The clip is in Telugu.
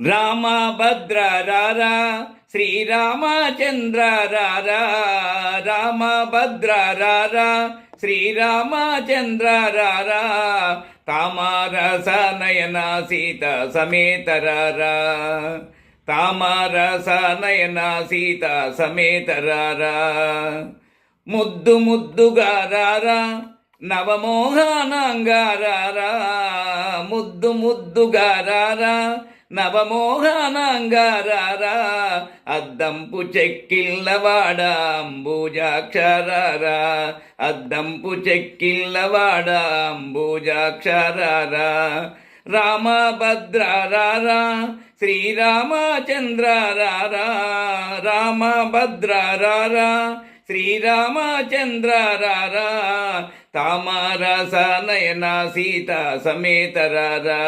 రామభద్ర రారా శ్రీరామచంద్ర రారా రామభద్ర రారా శ్రీరామచంద్ర రారా తామారస నయన సీత సమేత రారా తామారస నయన సీత సమేత రారా. ముద్దు ముద్దుగా రారా నవమోహనంగా రారా ముద్దు ముద్దుగా రారా నవమోహనంగా అద్దంపు చెక్కిళ్ళవాడాంబూజాక్షరారా అద్దంపు చెక్కిల్లవాడ రామభద్రారా శ్రీరామచంద్రారా రామభద్రారా శ్రీరామచంద్రారా రారా రామభద్ర సీత సమేతరారా.